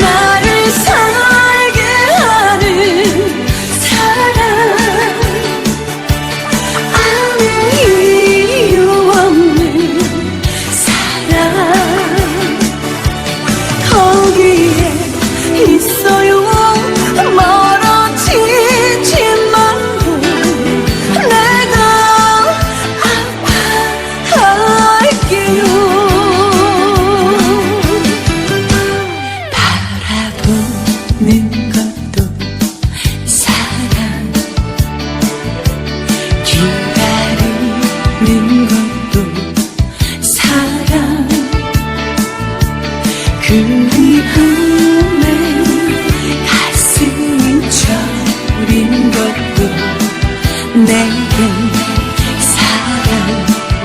나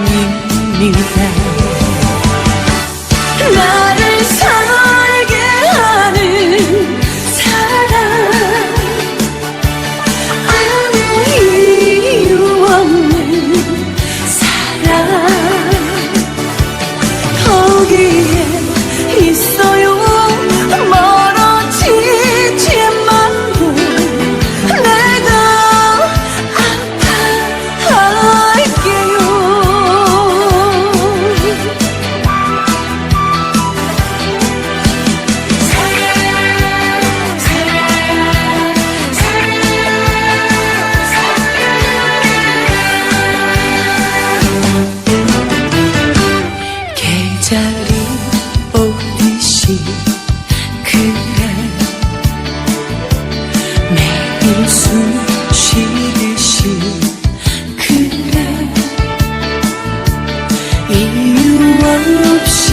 사랑입니다. 나를 살게 하는 사랑. 아무 이유 없는 사랑. 거기에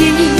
情。